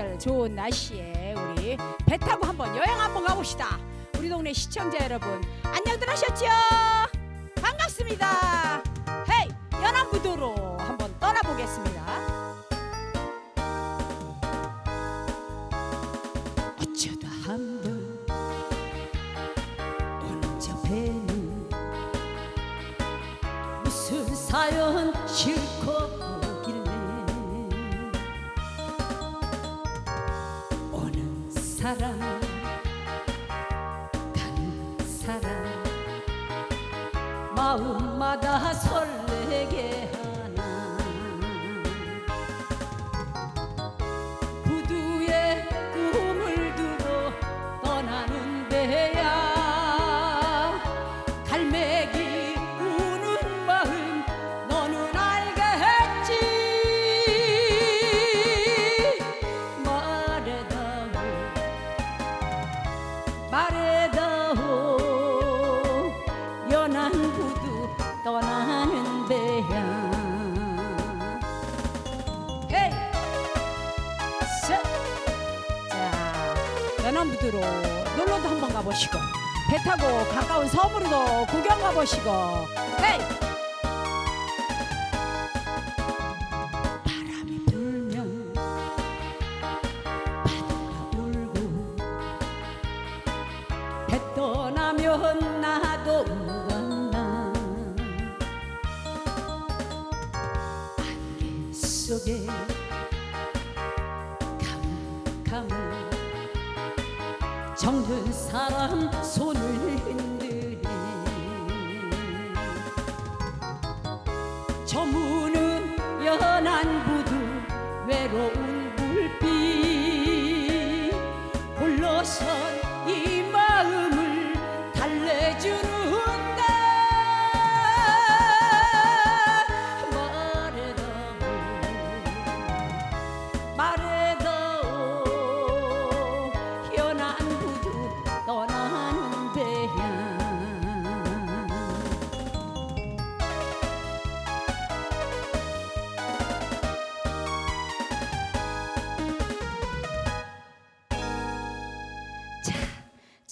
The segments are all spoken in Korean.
계절, 좋은 날씨에 우리 배 타고 한번 여행 한번 가봅시다. 우리 동네 시청자 여러분, 안녕들 하셨죠? 반갑습니다. 헤이, 연안부도로 한번 떠나보겠습니다. 사람 가는 사람 마음마다 설 연안부두로 놀러도 한번 가보시고 배 타고 가까운 섬으로도 구경 가보시고 바람이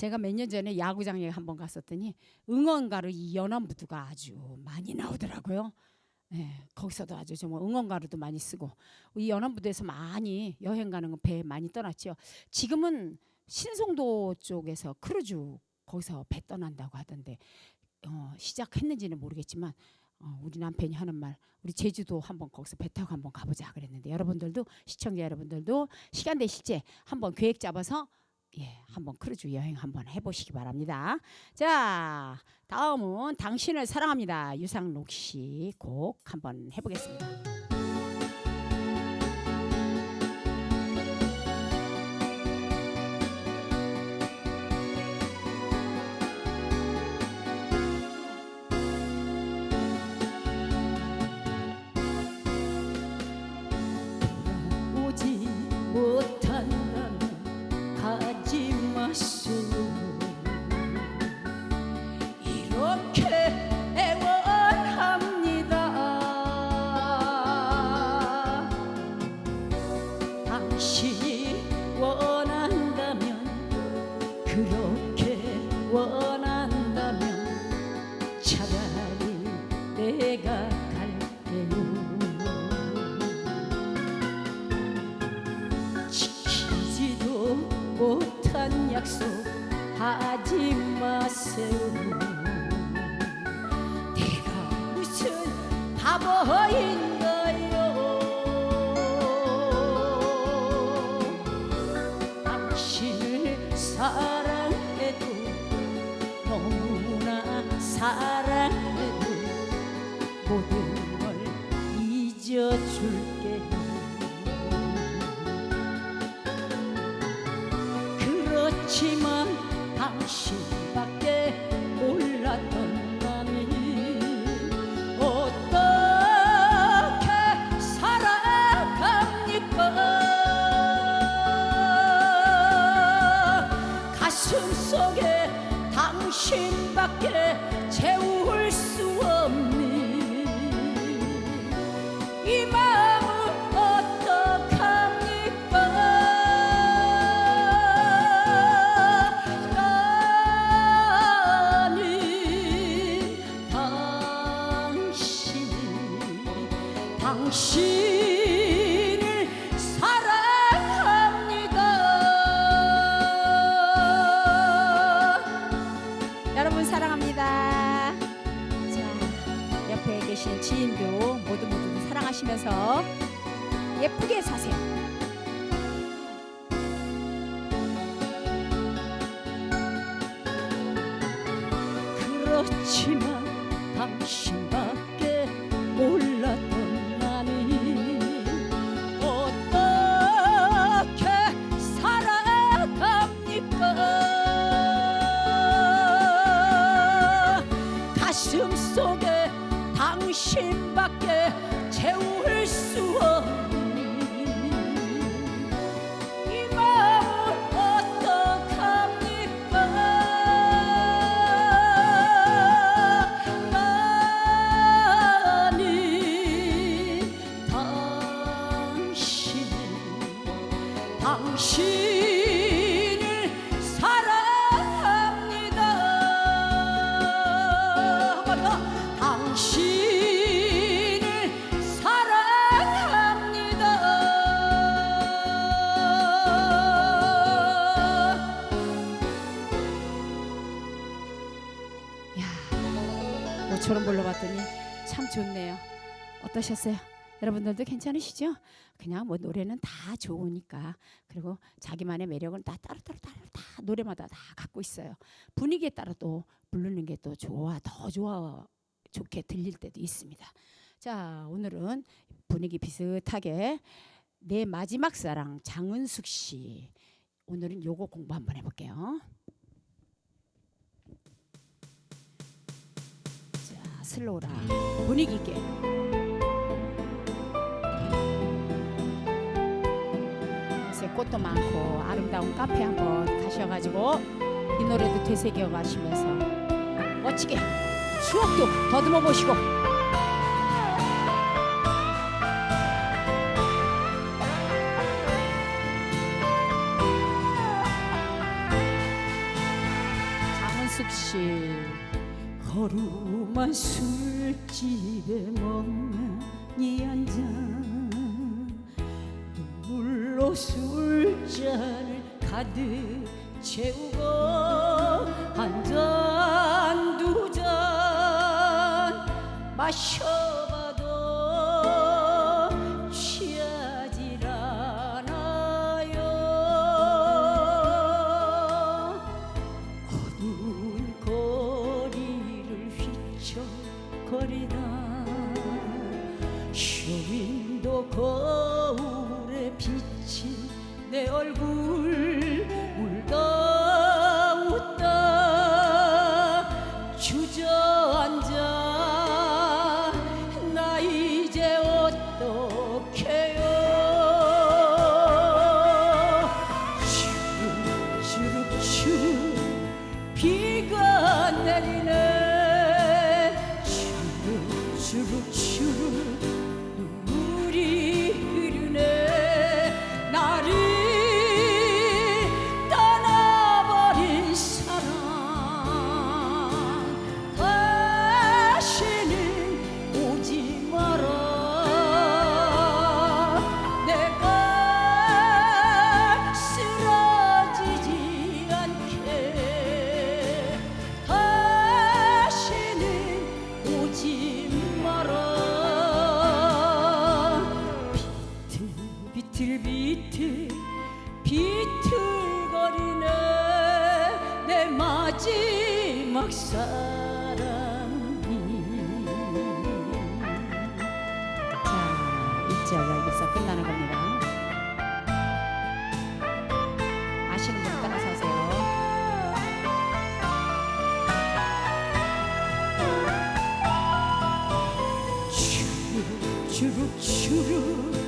제가 몇 년 전에 야구장에 한번 갔었더니 응원가로 이 연안부두가 아주 많이 나오더라고요. 네, 거기서도 아주 정말 응원가로도 많이 쓰고 이 연안부두에서 많이 여행 가는 배 많이 떠났죠. 지금은 신송도 쪽에서 크루즈 거기서 배 떠난다고 하던데 어, 시작했는지는 모르겠지만 어, 우리 남편이 하는 말 우리 제주도 한번 거기서 배 타고 한번 가보자 그랬는데 여러분들도 시청자 여러분들도 시간 되실 때 한번 계획 잡아서 예, 한번 크루즈 여행 한번 해보시기 바랍니다. 자, 다음은 당신을 사랑합니다. 유상록 씨 곡 한번 해보겠습니다. 당 그렇지만 당신밖에 몰랐던 남이 어떻게 살아갑니까? 가슴 속에 당신밖에 채울 예쁘게 사세요. 어떠셨어요? 여러분들도 괜찮으시죠? 그냥 뭐 노래는 다 좋으니까 그리고 자기만의 매력은 다 따로따로 따로 다 노래마다 다 갖고 있어요. 분위기에 따라 또 부르는 게 또 좋아 더 좋아 좋게 들릴 때도 있습니다. 자 오늘은 분위기 비슷하게 내 마지막 사랑 장은숙 씨 오늘은 요거 공부 한번 해볼게요. 자 슬로우라 분위기 있게 요새 꽃도 많고 아름다운 카페 한번 가셔가지고 이 노래도 되새겨 가시면서 멋지게 추억도 더듬어 보시고. 장은숙 씨. 거루만 술집에 멍하니 앉아 눈물로 술 잔을 가득 채우고 한 잔 두 잔 마셔 어 비틀거리네 내 마지막 사랑이. 자 일지어가 여기서 끝나는 겁니다. 아시는 분 따라서 하세요. 주룩 주룩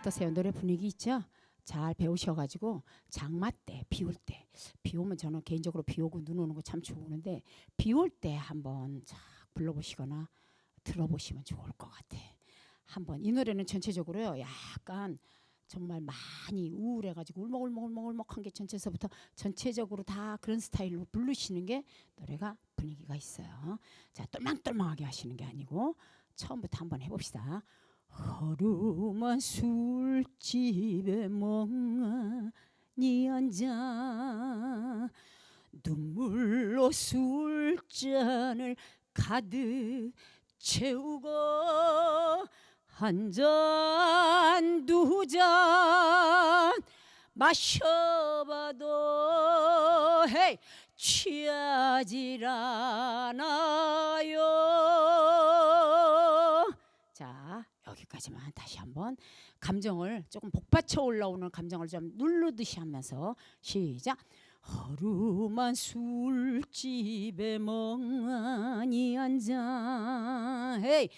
어떠세요? 노래 분위기 있죠? 잘 배우셔가지고 장마 때, 비 올 때, 비 오면 저는 개인적으로 비 오고 눈 오는 거 참 좋은데 비 올 때 한번 쫙 불러보시거나 들어보시면 좋을 것 같아. 한번 이 노래는 전체적으로요, 약간 정말 많이 우울해가지고 울먹울먹울먹울먹한 게 전체서부터 전체적으로 다 그런 스타일로 부르시는 게 노래가 분위기가 있어요. 자, 똘망똘망하게 하시는 게 아니고 처음부터 한번 해봅시다. 하루만 술집에 멍하니 앉아 눈물로 술잔을 가득 채우고 한 잔 두잔 마셔봐도 헤이 취하질 않아요. 자 여기까지만 다시 한번 감정을 조금 복받쳐 올라오는 감정을 좀 누르듯이 하면서 시작. 하루만 술집에 멍하니 앉아. 헤이.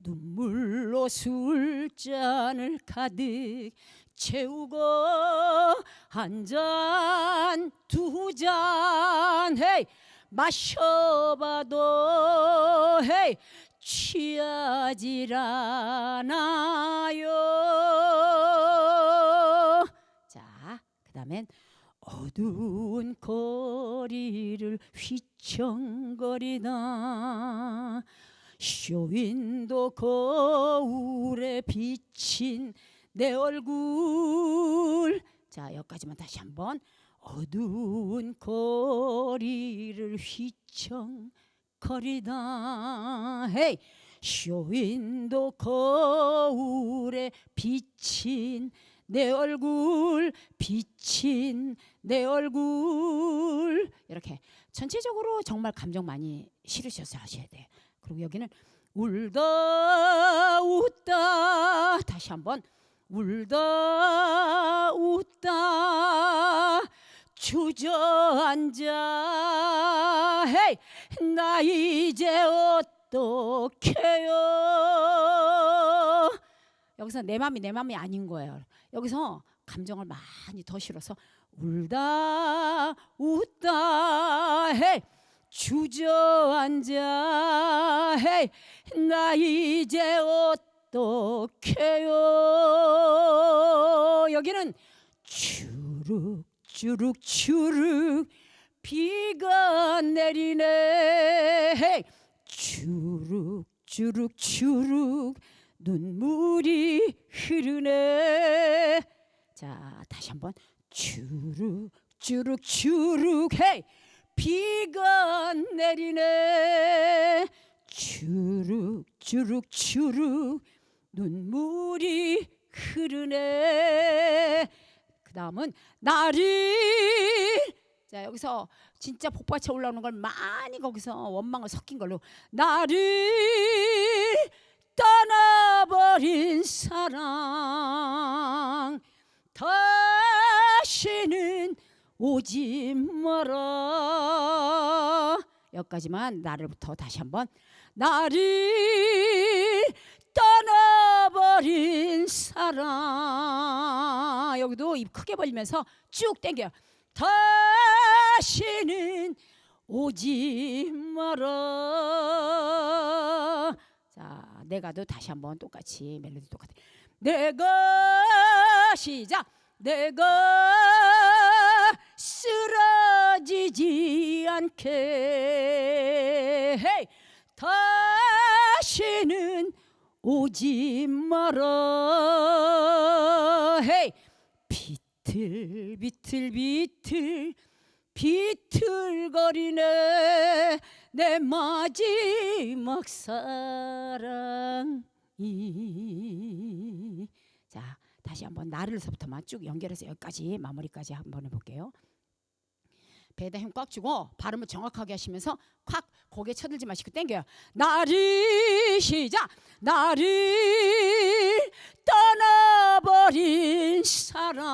눈물로 술잔을 가득 채우고 한 잔 두 잔. 헤이. 마셔봐도 헤이 취하질 않아요. 자, 그 다음엔 어두운 거리를 휘청거리다 쇼윈도 거울에 비친 내 얼굴 자 여기까지만 다시 한번 어두운 거리를 휘청 거리다. 헤이 쇼윈도 거울에 비친 내 얼굴 비친 내 얼굴. 이렇게 전체적으로 정말 감정 많이 실으셔서 하셔야 돼요. 그리고 여기는 울다 웃다. 다시 한번. 울다 웃다. 주저앉아. 헤이 나 이제 어떡해요? 여기서 내 맘이 내 맘이 아닌 거예요. 여기서 감정을 많이 더 실어서 울다 웃다 헤이 주저앉아 헤이 나 이제 어떡해요? 여기는 주룩 주룩 주룩 비가 내리네. 주룩 주룩 주룩. 눈물이 흐르네. 자 다시 한번. 주룩 주룩 주룩. 헤이. 비가 내리네. 주룩 주룩 주룩. 눈물이 흐르네. 그 다음은 나를 자 여기서 진짜 복받쳐 올라오는 걸 많이 거기서 원망을 섞인 걸로 나를 떠나버린 사랑. 다시는 오지 마라. 여기까지만 나를부터 다시 한번 나를 떠나버린 사랑. 여기도 입 크게 벌리면서 쭉 당겨 다 시는 오지 마라. 자 내가도 다시 한번 똑같이 멜로디 똑같아. 내가 시작. 내가 쓰러지지 않게. 헤이. 다시는 오지 마라. 헤이. 비틀 비틀 비틀 비틀거리네 내 마지막 사랑이 자 다시 한번 나를서부터만 쭉 연결해서 여기까지 마무리까지 한번 해볼게요. 배에다 힘 꽉 주고 발음을 정확하게 하시면서 콱 고개 쳐들지 마시고 땡겨요. 나를 시작. 나를 떠나버린 사랑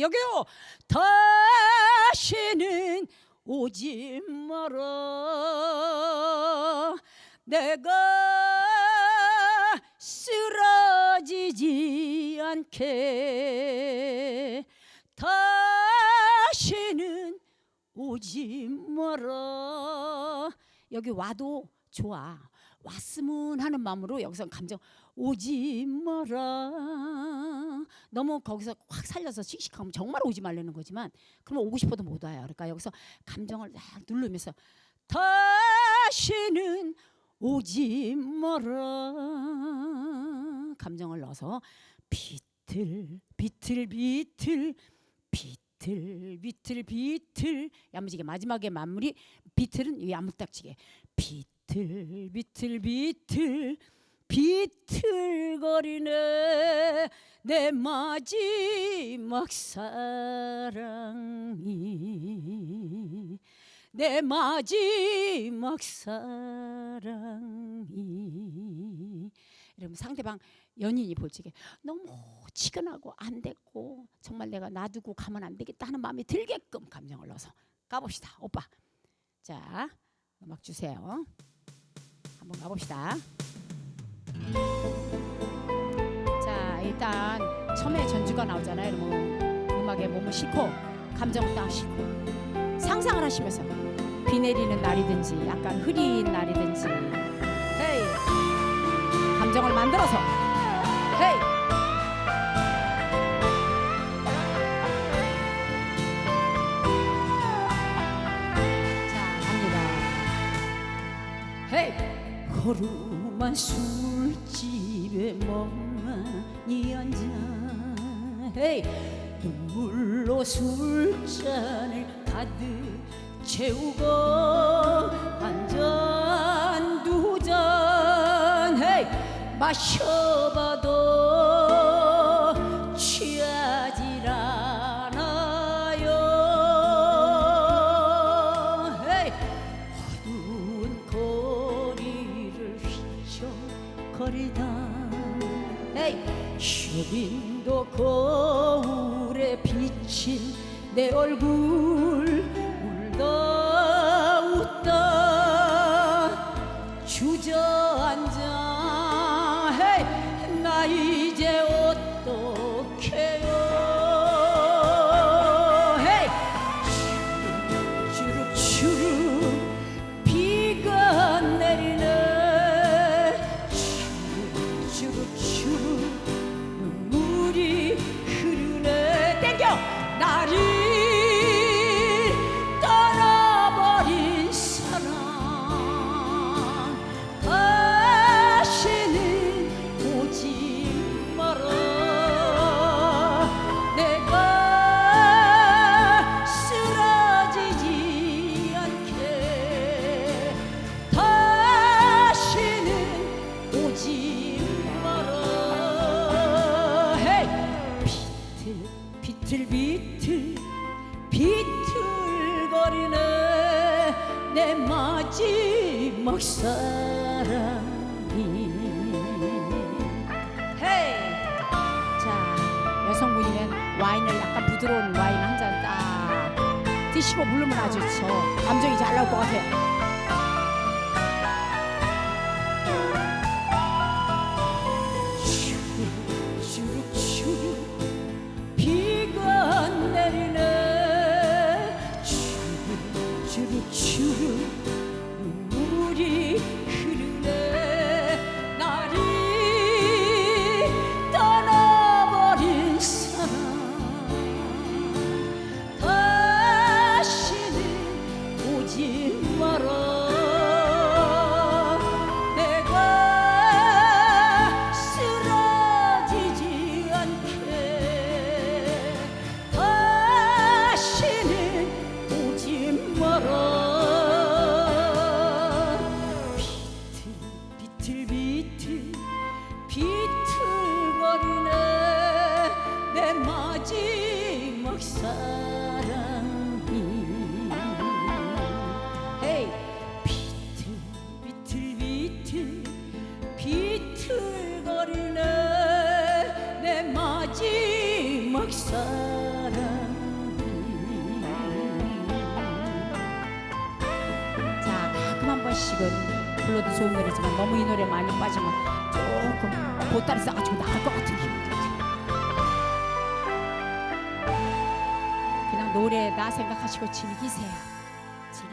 여기요. 다시는 오지 마라. 내가 쓰러지지 않게 다시는 오지 마라. 여기 와도 좋아. 왔으면 하는 마음으로 여기서 감정 오지 마라. 너무 거기서 확 살려서 씩씩하면 정말 오지 말라는 거지만 그러면 오고 싶어도 못 와요. 그러니까 여기서 감정을 딱 누르면서 다시는 오지 마라. 감정을 넣어서 비틀 비틀 비틀 비틀 비틀 비틀 야무지게 마지막에 마무리. 비틀은 이 야무딱지게. 비틀 비틀 비틀. 비틀거리네. 내 마지막 사랑이. 내 마지막 사랑이. 이러면 상대방 연인이 볼 적에 너무 치근하고 안 됐고 정말 내가 놔두고 가면 안 되겠다 하는 마음이 들게끔 감정을 넣어서 가봅시다 오빠. 자 음악 주세요. 한번 가봅시다. 자 일단 처음에 전주가 나오잖아요. 그러면 음악에 몸을 싣고 감정을 딱 싣고 상상을 하시면서 비 내리는 날이든지 약간 흐린 날이든지 헤이 감정을 만들어서 헤이 허름한 술집에 멍하니 앉아. 헤이 눈물로 술잔을 가득 채우고 한 잔 두 잔. 마셔봐도 내 얼굴 약간 부드러운 와인 한 잔 딱 드시고 부르면 아주 저 감정이 잘 나올 것 같아요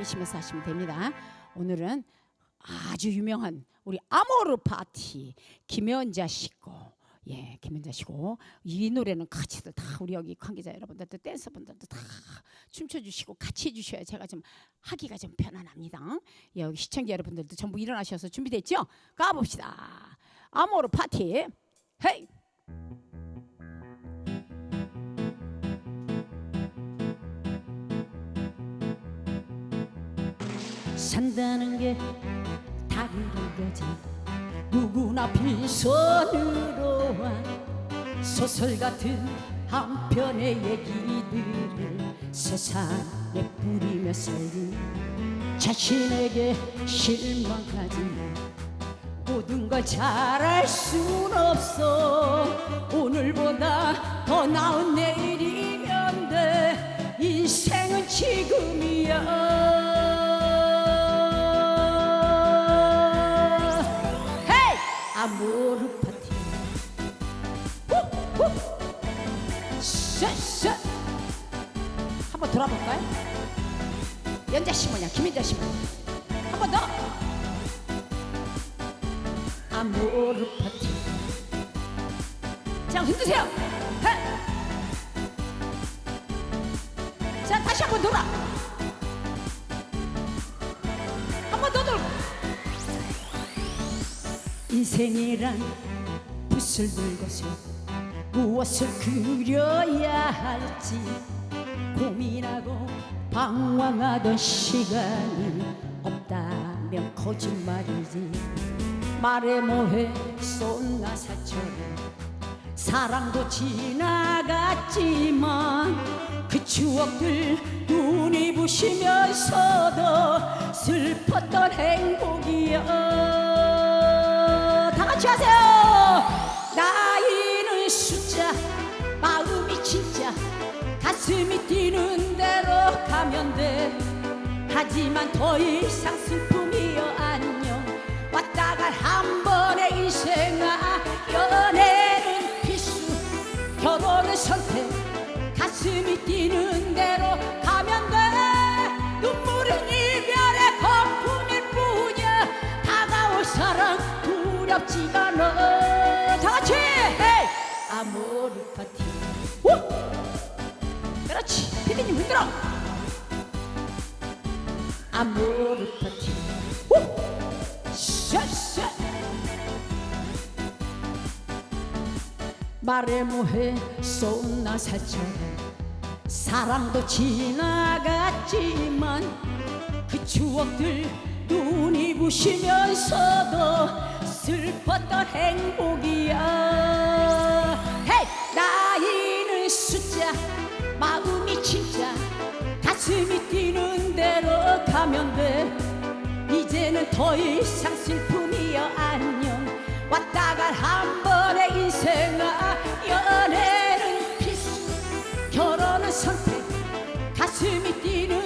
즐기시면서 하시면 됩니다. 오늘은 아주 유명한 우리 아모르 파티 김연자 씨고 예 김연자 씨고 이 노래는 같이들 다 우리 여기 관계자 여러분들도 댄서분들도 다 춤춰주시고 같이 해주셔야 제가 좀 하기가 좀 편안합니다. 예, 여기 시청자 여러분들도 전부 일어나셔서 준비됐죠? 가봅시다. 아모르 파티 헤이 산다는 게 다르는 거지. 누구나 빈손으로 와 소설 같은 한 편의 얘기들을 세상에 뿌리며 살기 자신에게 실망하지 모든 걸 잘할 순 없어. 오늘보다 더 나은 내일이면 돼. 인생은 지금이야 아모르 파티. 후후 한번 돌아볼까요? 연자 씨 뭐냐 김연자 씨 뭐냐. 한번 더. 아모르 파티. 자 흔드세요. 자 다시 한번 돌아 인생이란 붓을 들고서 무엇을 그려야 할지 고민하고 방황하던 시간이 없다면 거짓말이지. 말해 뭐해 쏜나사처럼 사랑도 지나갔지만 그 추억들 눈이 부시면서도 슬펐던 행복이야 다 같이 하세요. 나이는 숫자 마음이 진짜. 가슴이 뛰는 대로 가면 돼. 하지만 더 이상 슬픔이여 안녕. 왔다 갈한 두렵지가 않아 다 같이! 헤이! 아모르 파티. 우! 그렇지. 피디님 흔들어. 아모르 파티. 우! 샷샷 말해 뭐해? 쏜나 살처럼 사랑도 지나갔지만 그 추억들 눈이 부시면서도 슬펐던 행복이야 헤이 나이는 숫자 마음이 진짜. 가슴이 뛰는 대로 가면 돼. 이제는 더 이상 슬픔이여 안녕. 왔다 갈 한 번의 인생아 연애는 필수. 결혼은 선택. 가슴이 뛰는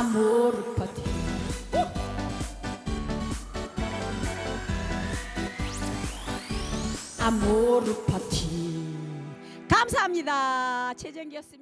아모르 파티 우! 아모르 파티 감사합니다. 최정기였습니다